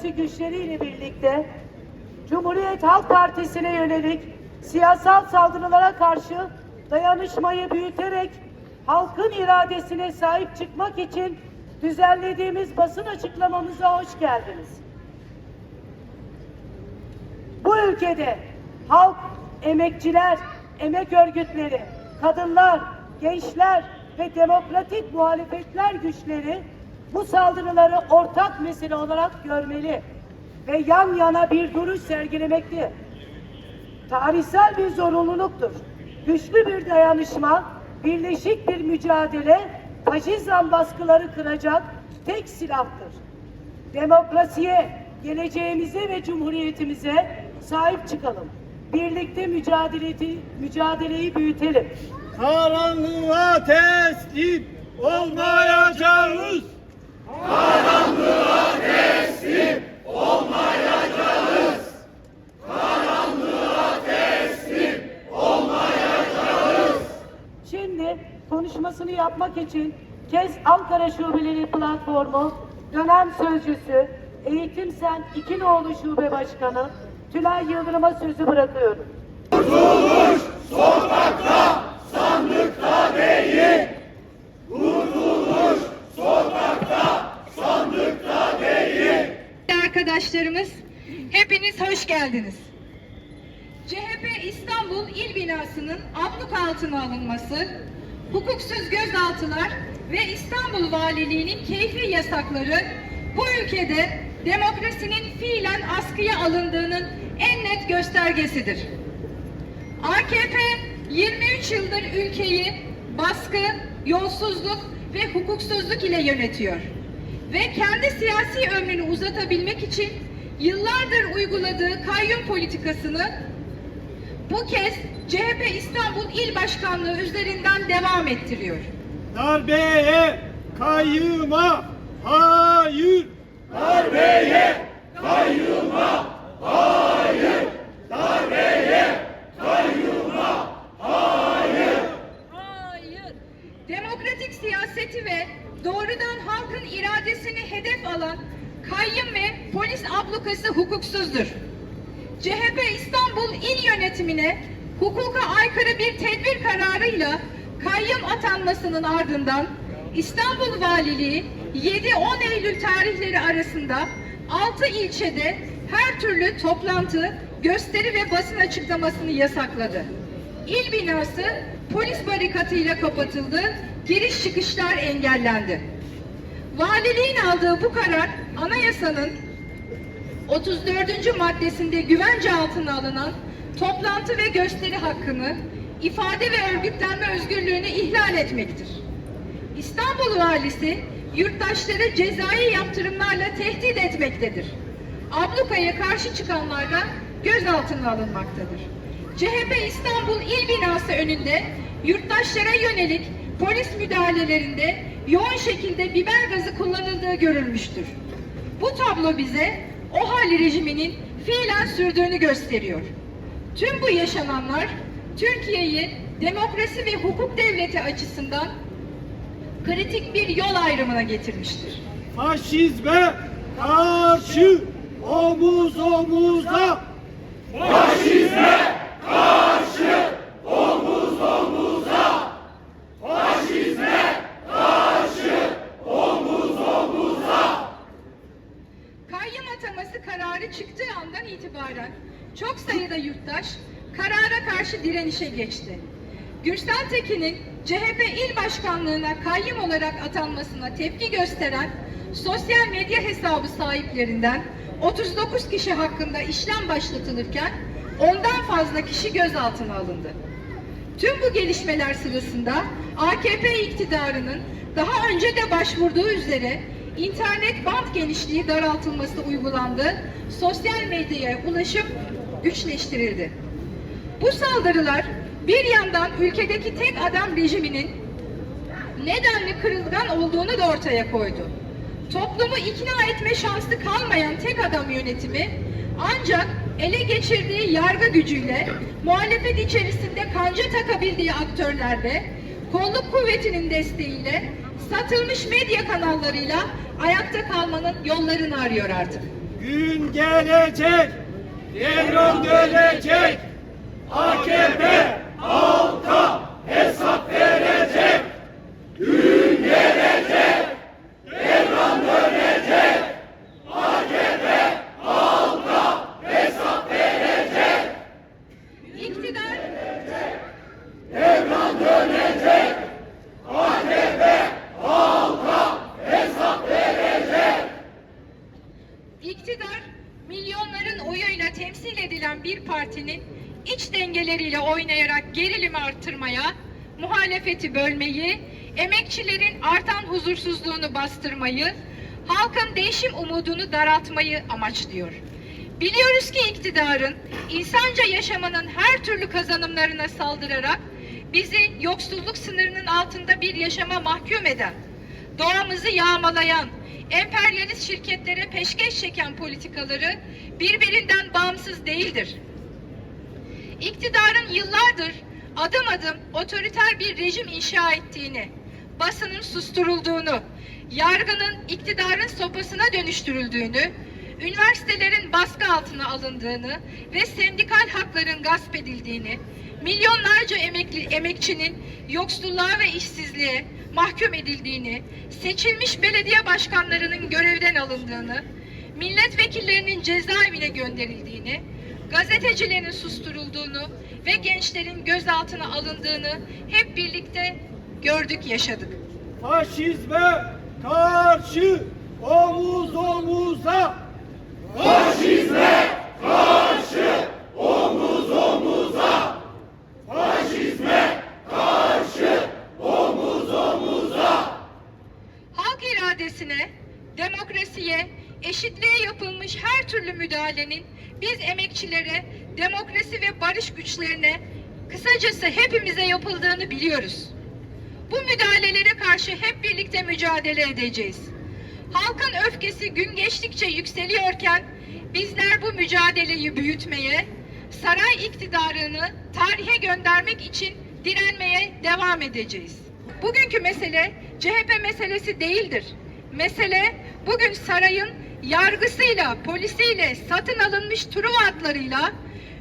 ve Demokrasi Güçleri ile birlikte Cumhuriyet Halk Partisi'ne yönelik siyasal saldırılara karşı dayanışmayı büyüterek halkın iradesine sahip çıkmak için düzenlediğimiz basın açıklamamıza hoş geldiniz. Bu ülkede halk, emekçiler, emek örgütleri, kadınlar, gençler ve demokratik muhalefetler güçleri bu saldırıları ortak mesele olarak görmeli ve yan yana bir duruş sergilemekte. Tarihsel bir zorunluluktur. Güçlü bir dayanışma, birleşik bir mücadele, faşizm baskıları kıracak tek silahtır demokrasiye, geleceğimize ve cumhuriyetimize sahip çıkalım. Birlikte mücadeleti, mücadeleyi büyütelim. Karanlığa teslim olmayacağız. Şimdi konuşmasını yapmak için KEZ Ankara Şubeleri Platformu dönem sözcüsü Eğitim Sen İkinoğlu Şube Başkanı Tülay Yıldırım'a sözü bırakıyorum. Arkadaşlarımız hepiniz hoş geldiniz. CHP İstanbul İl Binası'nın abluk altına alınması, hukuksuz gözaltılar ve İstanbul Valiliği'nin keyfi yasakları bu ülkede demokrasinin fiilen askıya alındığının en net göstergesidir. AKP 23 yıldır ülkeyi baskı, yolsuzluk ve hukuksuzluk ile yönetiyor. Ve kendi siyasi ömrünü uzatabilmek için yıllardır uyguladığı kayyum politikasını bu kez CHP İstanbul İl Başkanlığı üzerinden devam ettiriyor. Darbeye, kayyıma, hayır. Darbeye, kayyıma, hayır. Darbeye, kayyıma, hayır. Hayır. Demokratik siyaseti ve doğrudan halkın iradesini hedef alan kayyum ve polis ablukası hukuksuzdur. CHP İstanbul İl Yönetimine hukuka aykırı bir tedbir kararıyla kayyum atanmasının ardından İstanbul Valiliği 7-10 Eylül tarihleri arasında 6 ilçede her türlü toplantı, gösteri ve basın açıklamasını yasakladı. İl binası polis barikatıyla kapatıldı, giriş çıkışlar engellendi. Valiliğin aldığı bu karar anayasanın 34. maddesinde güvence altına alınan toplantı ve gösteri hakkını, ifade ve örgütlenme özgürlüğünü ihlal etmektir. İstanbul Valisi yurttaşları cezai yaptırımlarla tehdit etmektedir. Ablukaya karşı çıkanlar da gözaltına alınmaktadır. CHP İstanbul İl Binası önünde yurttaşlara yönelik polis müdahalelerinde yoğun şekilde biber gazı kullanıldığı görülmüştür. Bu tablo bize o hali rejiminin fiilen sürdüğünü gösteriyor. Tüm bu yaşananlar Türkiye'yi demokrasi ve hukuk devleti açısından kritik bir yol ayrımına getirmiştir. Faşizme karşı omuz omuza. Kayyım direnişe geçti. Gürsel Tekin'in CHP il başkanlığına kayyım olarak atanmasına tepki gösteren sosyal medya hesabı sahiplerinden 39 kişi hakkında işlem başlatılırken ondan fazla kişi gözaltına alındı. Tüm bu gelişmeler sırasında AKP iktidarının daha önce de başvurduğu üzere internet band genişliği daraltılması uygulandı, sosyal medyaya ulaşım güçleştirildi. Bu saldırılar bir yandan ülkedeki tek adam rejiminin nedenli kırılgan olduğunu da ortaya koydu. Toplumu ikna etme şansı kalmayan tek adam yönetimi ancak ele geçirdiği yargı gücüyle muhalefet içerisinde kanca takabildiği aktörlerle kolluk kuvvetinin desteğiyle satılmış medya kanallarıyla ayakta kalmanın yollarını arıyor artık. Gün gelecek, devran dönecek, AKP halka hesap verecek. Gün gelecek, devran dönecek, AKP halka hesap verecek. İktidar Devran dönecek, AKP halka hesap verecek. İktidar, milyonların oyuyla temsil edilen bir partinin iç dengeleriyle oynayarak gerilimi arttırmaya, muhalefeti bölmeyi, emekçilerin artan huzursuzluğunu bastırmayı, halkın değişim umudunu daraltmayı amaçlıyor. Biliyoruz ki iktidarın insanca yaşamanın her türlü kazanımlarına saldırarak bizi yoksulluk sınırının altında bir yaşama mahkum eden, doğamızı yağmalayan, emperyalist şirketlere peşkeş çeken politikaları birbirinden bağımsız değildir. İktidarın yıllardır adım adım otoriter bir rejim inşa ettiğini, basının susturulduğunu, yargının iktidarın sopasına dönüştürüldüğünü, üniversitelerin baskı altına alındığını ve sendikal hakların gasp edildiğini, milyonlarca emekli, emekçinin yoksulluğa ve işsizliğe mahkum edildiğini, seçilmiş belediye başkanlarının görevden alındığını, milletvekillerinin cezaevine gönderildiğini, gazetecilerin susturulduğunu ve gençlerin gözaltına alındığını hep birlikte gördük, yaşadık. Faşizme karşı omuz omuza. Faşizme karşı omuz omuza. Faşizme karşı omuz omuza. Halk iradesine, demokrasiye, eşitliğe yapılmış her türlü müdahalenin biz emekçilere, demokrasi ve barış güçlerine, kısacası hepimize yapıldığını biliyoruz. Karşı hep birlikte mücadele edeceğiz. Halkın öfkesi gün geçtikçe yükseliyorken bizler bu mücadeleyi büyütmeye, saray iktidarını tarihe göndermek için direnmeye devam edeceğiz. Bugünkü mesele CHP meselesi değildir. Mesele bugün sarayın yargısıyla, polisiyle, satın alınmış Truva atlarıyla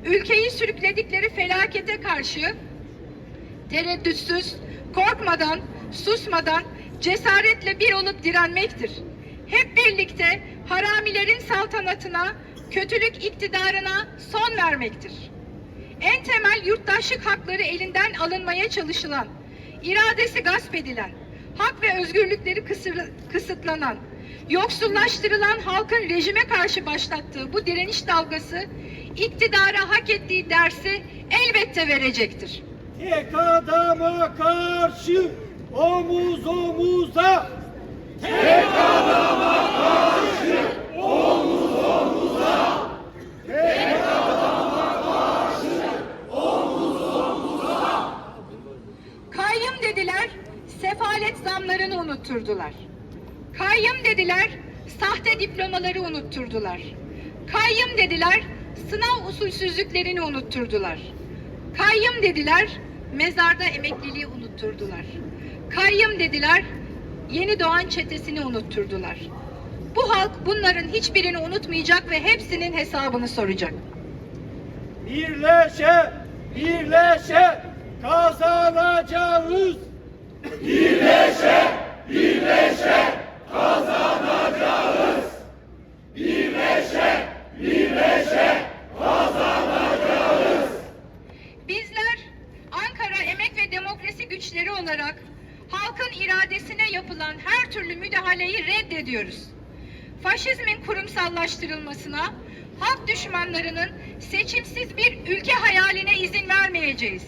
ülkeyi sürükledikleri felakete karşı tereddütsüz, korkmadan, susmadan, cesaretle bir olup direnmektir. Hep birlikte haramilerin saltanatına, kötülük iktidarına son vermektir. En temel yurttaşlık hakları elinden alınmaya çalışılan, iradesi gasp edilen, hak ve özgürlükleri kısır- kısıtlanan, yoksullaştırılan halkın rejime karşı başlattığı bu direniş dalgası iktidara hak ettiği dersi elbette verecektir. Adama karşı omuz omuza. Tek adama karşı omuz omuza. Tek adama karşı omuz omuza. Kayyım dediler, sefalet zamlarını unutturdular. Kayyım dediler, sahte diplomaları unutturdular. Kayyım dediler, sınav usulsüzlüklerini unutturdular. Kayyım dediler, mezarda emekliliği unutturdular. Kayyım dediler, yeni doğan çetesini unutturdular. Bu halk bunların hiçbirini unutmayacak ve hepsinin hesabını soracak. Birleşe, birleşe kazanacağız. Birleşe, birleşe kazanacağız. Birleşe, birleşe kazanacağız. Bizler Ankara Emek ve Demokrasi Güçleri olarak halkın iradesine yapılan her türlü müdahaleyi reddediyoruz. Faşizmin kurumsallaştırılmasına, halk düşmanlarının seçimsiz bir ülke hayaline izin vermeyeceğiz.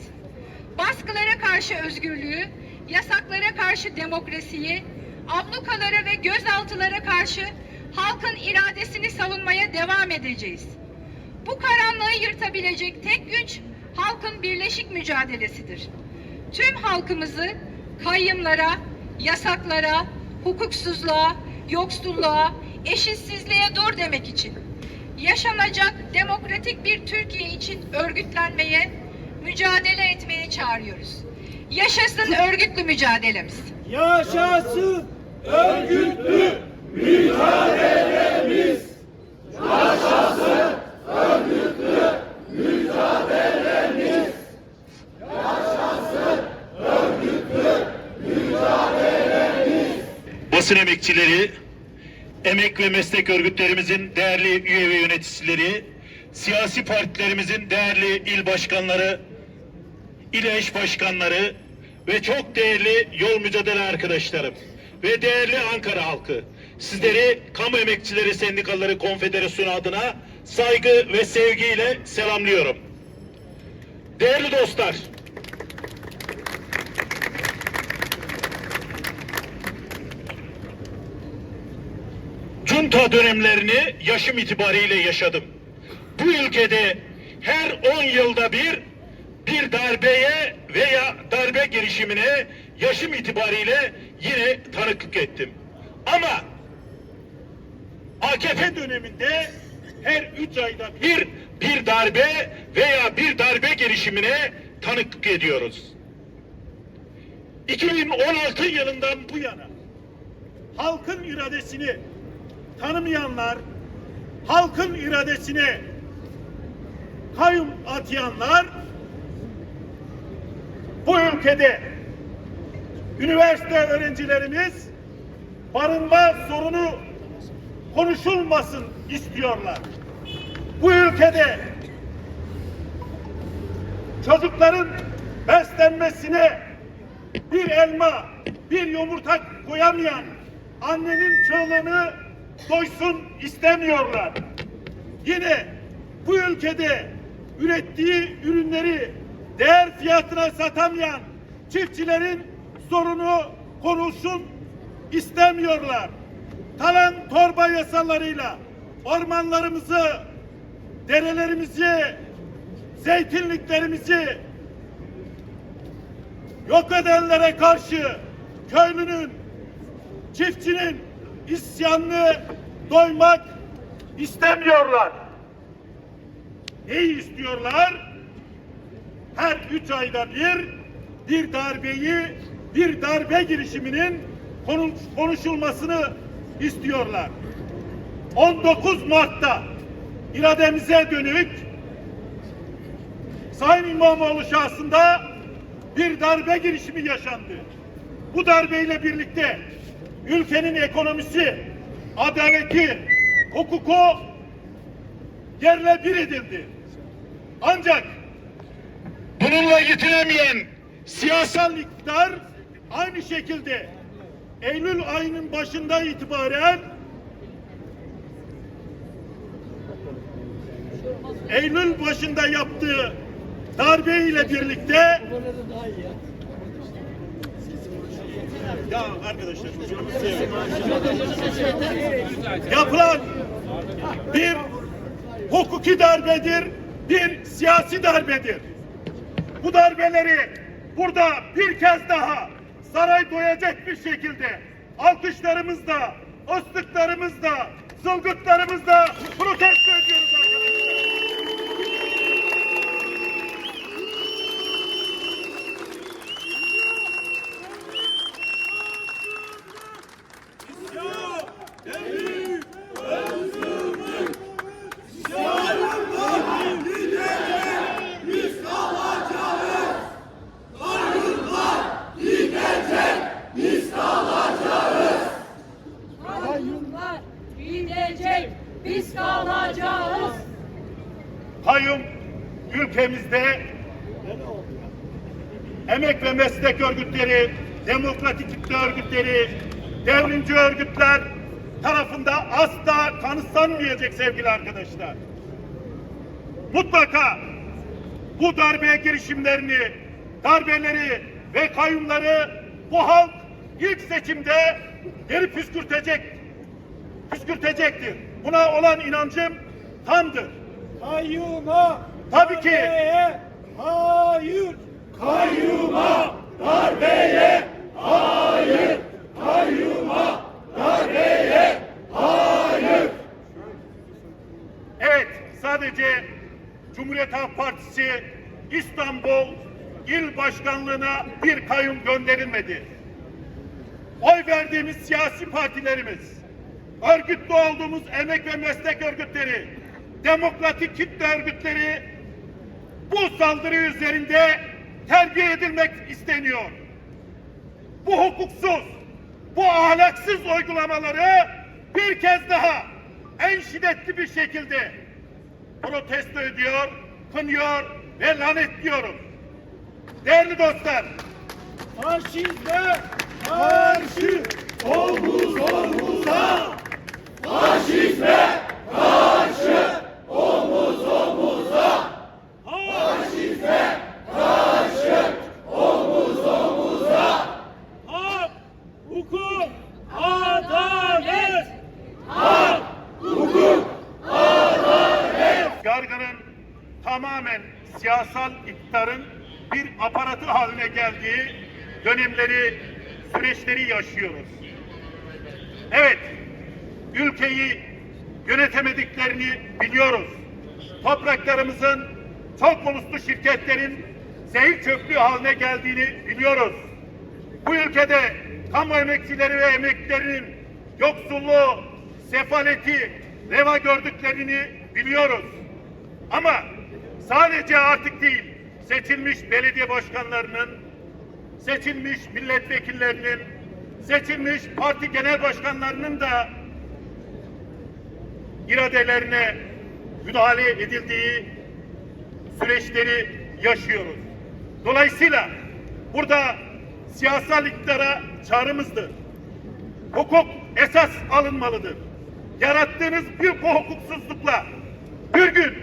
Baskılara karşı özgürlüğü, yasaklara karşı demokrasiyi, ablukalara ve gözaltılara karşı halkın iradesini savunmaya devam edeceğiz. Bu karanlığı yırtabilecek tek güç halkın birleşik mücadelesidir. Tüm halkımızı kayyımlara, yasaklara, hukuksuzluğa, yoksulluğa, eşitsizliğe dur demek için yaşanacak demokratik bir Türkiye için örgütlenmeye, mücadele etmeye çağırıyoruz. Yaşasın örgütlü mücadelemiz. Yaşasın örgütlü mücadelemiz. basın emekçileri, emek ve meslek örgütlerimizin değerli üye ve yöneticileri, siyasi partilerimizin değerli il başkanları, il eş başkanları ve çok değerli yol mücadele arkadaşlarım ve değerli Ankara halkı. Sizleri Kamu Emekçileri Sendikaları Konfederasyonu adına saygı ve sevgiyle selamlıyorum. Değerli dostlar, Junta dönemlerini yaşım itibariyle yaşadım. Bu ülkede her 10 yılda bir bir darbeye veya darbe girişimine yaşım itibariyle yine tanıklık ettim. Ama AKP döneminde her üç ayda bir bir darbe veya bir darbe girişimine tanıklık ediyoruz. 2016 yılından bu yana halkın iradesini tanımayanlar, halkın iradesine kayyum atayanlar bu ülkede üniversite öğrencilerimiz barınma sorunu konuşulmasın istiyorlar. Bu ülkede çocukların beslenmesine bir elma, bir yumurta koyamayan annenin çığlığını doysun istemiyorlar. Yine bu ülkede ürettiği ürünleri değer fiyatına satamayan çiftçilerin sorunu konuşsun istemiyorlar. Talan torba yasalarıyla ormanlarımızı, derelerimizi, zeytinliklerimizi yok edenlere karşı köylünün, çiftçinin isyanını doymak istemiyorlar. Neyi istiyorlar? Her üç ayda bir bir darbeyi, bir darbe girişiminin konuş, konuşulmasını istiyorlar. 19 Mart'ta irademize dönük Sayın İmamoğlu şahsında bir darbe girişimi yaşandı. Bu darbeyle birlikte ülkenin ekonomisi, adaleti, hukuku yerle bir edildi. Ancak bununla yetinemeyen siyasal iktidar aynı şekilde Eylül ayının başında itibaren Eylül başında yaptığı darbe ile birlikte ya arkadaşlar seveyim. yapılan bir hukuki darbedir, bir siyasi darbedir. Bu darbeleri burada bir kez daha saray doyacak bir şekilde alkışlarımızla, ıslıklarımızla, zılgıtlarımızla protesto ediyoruz arkadaşlar. Kayyumlar gidecek, biz kalacağız. kayyum ülkemizde emek ve meslek örgütleri, demokratik kitle örgütleri, devrimci örgütler tarafında asla kanıtlanmayacak sevgili arkadaşlar. Mutlaka bu darbe girişimlerini, darbeleri ve kayyumları bu halk ilk seçimde geri püskürtecek, püskürtecektir. Buna olan inancım tamdır. Kayyuma. Tabii ki. Hayır. Kayyuma darbeye hayır. Kayyuma darbeye hayır. Evet, sadece Cumhuriyet Halk Partisi İstanbul İl Başkanlığı'na bir kayyum gönderilmedi. Oy verdiğimiz siyasi partilerimiz, örgütlü olduğumuz emek ve meslek örgütleri, demokratik kitle örgütleri bu saldırı üzerinde terbiye edilmek isteniyor. Bu hukuksuz, bu ahlaksız uygulamaları bir kez daha en şiddetli bir şekilde protesto ediyor, kınıyor ve lanetliyorum. Değerli dostlar, Faşizme karşı omuz omuza. Faşizme karşı omuz omuza. Faşizme karşı omuz omuza. Hak, hukuk, adalet. Hak, hukuk, yargının tamamen siyasal iktidarın bir aparatı haline geldiği dönemleri, süreçleri yaşıyoruz. Evet, ülkeyi yönetemediklerini biliyoruz. Topraklarımızın çok uluslu şirketlerin zehir çöplüğü haline geldiğini biliyoruz. Bu ülkede kamu emekçileri ve emeklilerinin yoksulluğu, sefaleti, reva gördüklerini biliyoruz. Ama sadece artık değil, seçilmiş belediye başkanlarının, seçilmiş milletvekillerinin, seçilmiş parti genel başkanlarının da iradelerine müdahale edildiği süreçleri yaşıyoruz. Dolayısıyla burada siyasal iktidara çağrımızdır. Hukuk esas alınmalıdır. Yarattığınız bu hukuksuzlukla bir gün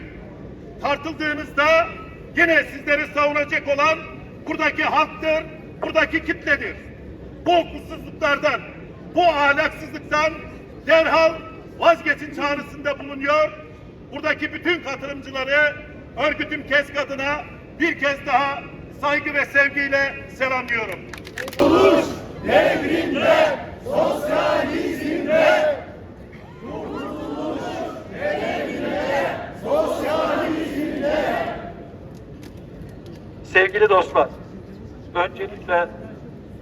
tartıldığınızda yine sizleri savunacak olan buradaki halktır, buradaki kitledir. Bu hukuksuzluklardan, bu ahlaksızlıktan derhal vazgeçin çağrısında bulunuyor. Buradaki bütün katılımcıları örgütüm KESK adına bir kez daha saygı ve sevgiyle selamlıyorum. Sevgili dostlar, öncelikle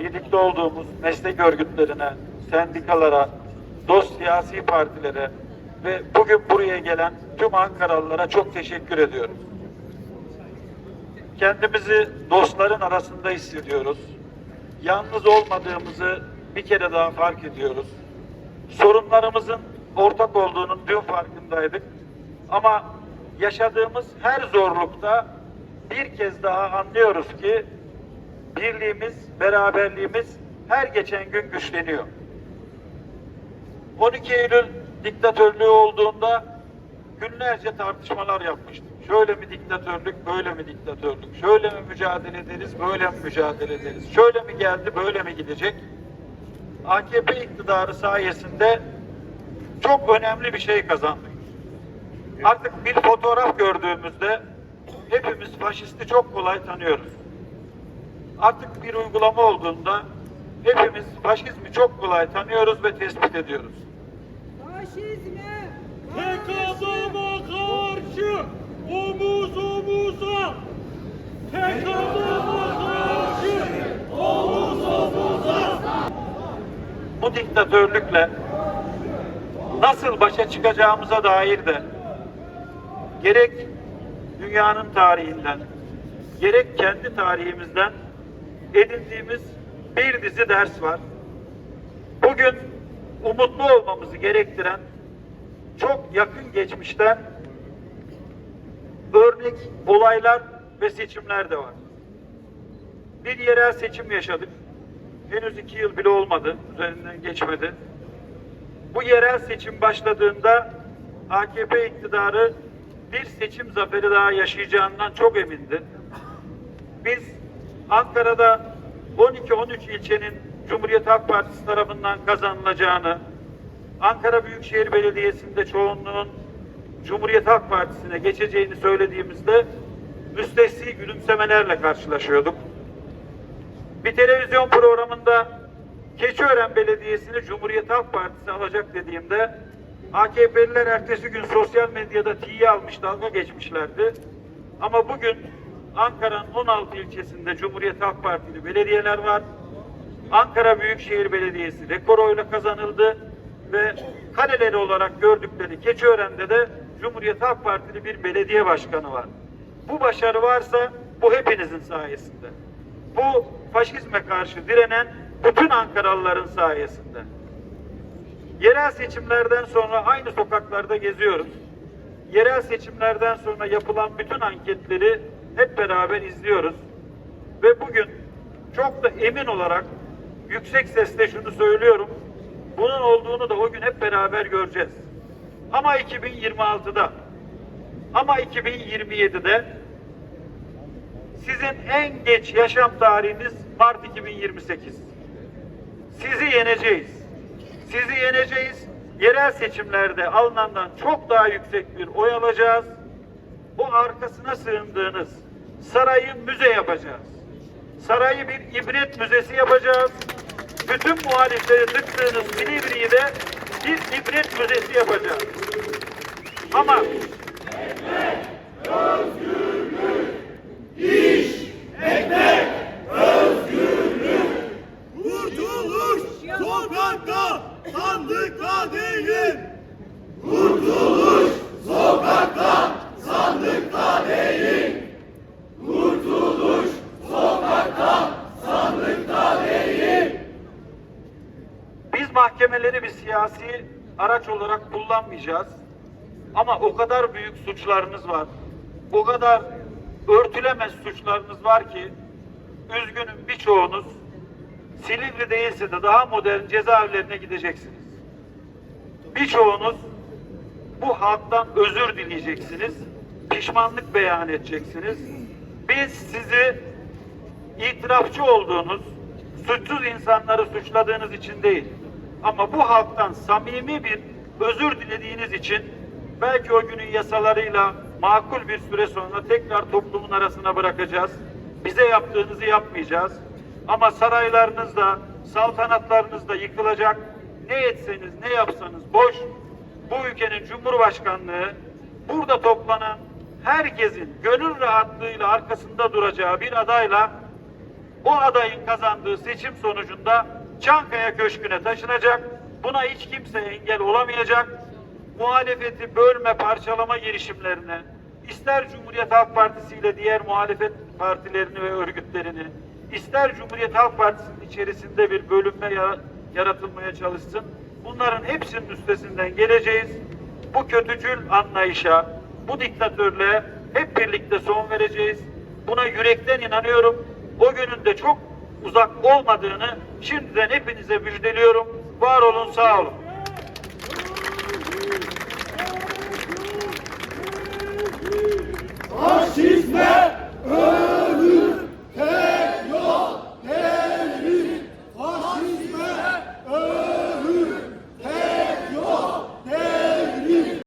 birlikte olduğumuz meslek örgütlerine, sendikalara, dost siyasi partilere ve bugün buraya gelen tüm Ankaralılara çok teşekkür ediyoruz. Kendimizi dostların arasında hissediyoruz. Yalnız olmadığımızı bir kere daha fark ediyoruz. Sorunlarımızın ortak olduğunun dün farkındaydık. Ama yaşadığımız her zorlukta bir kez daha anlıyoruz ki birliğimiz, beraberliğimiz her geçen gün güçleniyor. 12 Eylül diktatörlüğü olduğunda günlerce tartışmalar yapmıştık. Şöyle mi diktatörlük, böyle mi diktatörlük? Şöyle mi mücadele ederiz, böyle mi mücadele ederiz? Şöyle mi geldi, böyle mi gidecek? AKP iktidarı sayesinde çok önemli bir şey kazandık. Artık bir fotoğraf gördüğümüzde hepimiz faşisti çok kolay tanıyoruz. Artık bir uygulama olduğunda hepimiz faşizmi çok kolay tanıyoruz ve tespit ediyoruz. tek adama karşı omuz omuza. Tek adama karşı omuz omuza. bu diktatörlükle nasıl başa çıkacağımıza dair de gerek dünyanın tarihinden gerek kendi tarihimizden edindiğimiz bir dizi ders var. Bugün umutlu olmamızı gerektiren çok yakın geçmişten örnek olaylar ve seçimler de var. Bir yerel seçim yaşadık. Henüz iki yıl bile olmadı. Üzerinden geçmedi. Bu yerel seçim başladığında AKP iktidarı bir seçim zaferi daha yaşayacağından çok emindi. Biz Ankara'da 12-13 ilçenin Cumhuriyet Halk Partisi tarafından kazanılacağını, Ankara Büyükşehir Belediyesi'nde çoğunluğun Cumhuriyet Halk Partisi'ne geçeceğini söylediğimizde müstesni gülümsemelerle karşılaşıyorduk. Bir televizyon programında Keçiören Belediyesi'ni Cumhuriyet Halk Partisi alacak dediğimde AKP'liler ertesi gün sosyal medyada tiye almış dalga geçmişlerdi. Ama bugün Ankara'nın 16 ilçesinde Cumhuriyet Halk Partili belediyeler var. Ankara Büyükşehir Belediyesi rekor oyla kazanıldı ve kaleleri olarak gördükleri Keçiören'de de Cumhuriyet Halk Partili bir belediye başkanı var. Bu başarı varsa bu hepinizin sayesinde. Bu faşizme karşı direnen bütün Ankaralıların sayesinde. Yerel seçimlerden sonra aynı sokaklarda geziyoruz. Yerel seçimlerden sonra yapılan bütün anketleri hep beraber izliyoruz. Ve bugün çok da emin olarak yüksek sesle şunu söylüyorum. Bunun olduğunu da o gün hep beraber göreceğiz. Ama 2026'da ama 2027'de sizin en geç yaşam tarihiniz Mart 2028. Sizi yeneceğiz. Sizi yeneceğiz. Yerel seçimlerde alınandan çok daha yüksek bir oy alacağız. O arkasına sığındığınız sarayı müze yapacağız. Sarayı bir ibret müzesi yapacağız. Bütün muhalifleri tıktığınız Silivri'yi de bir ibret müzesi yapacağız. Ama Kurtuluş sokakta, sandıkta değil. Kurtuluş sokakta, sandıkta değil. Kurtuluş sokakta, sandıkta değil. Biz mahkemeleri bir siyasi araç olarak kullanmayacağız. Ama o kadar büyük suçlarınız var. O kadar örtülemez suçlarınız var ki üzgünüm birçoğunuz Silivri değilse de daha modern cezaevlerine gideceksiniz. Birçoğunuz bu halktan özür dileyeceksiniz. Pişmanlık beyan edeceksiniz. Biz sizi itirafçı olduğunuz, suçsuz insanları suçladığınız için değil. Ama bu halktan samimi bir özür dilediğiniz için belki o günün yasalarıyla makul bir süre sonra tekrar toplumun arasına bırakacağız. Bize yaptığınızı yapmayacağız. Ama saraylarınız da, saltanatlarınız da yıkılacak. Ne etseniz, ne yapsanız boş. Bu ülkenin Cumhurbaşkanlığı burada toplanan herkesin gönül rahatlığıyla arkasında duracağı bir adayla o adayın kazandığı seçim sonucunda Çankaya Köşkü'ne taşınacak. Buna hiç kimse engel olamayacak. Muhalefeti bölme, parçalama girişimlerine, ister Cumhuriyet Halk Partisi ile diğer muhalefet partilerini ve örgütlerini, ister Cumhuriyet Halk Partisi'nin içerisinde bir bölünme ya- yaratılmaya çalışsın. Bunların hepsinin üstesinden geleceğiz. Bu kötücül anlayışa, bu diktatörlüğe hep birlikte son vereceğiz. Buna yürekten inanıyorum. O günün de çok uzak olmadığını şimdiden hepinize müjdeliyorum. Var olun, sağ olun. Faşizme ölür.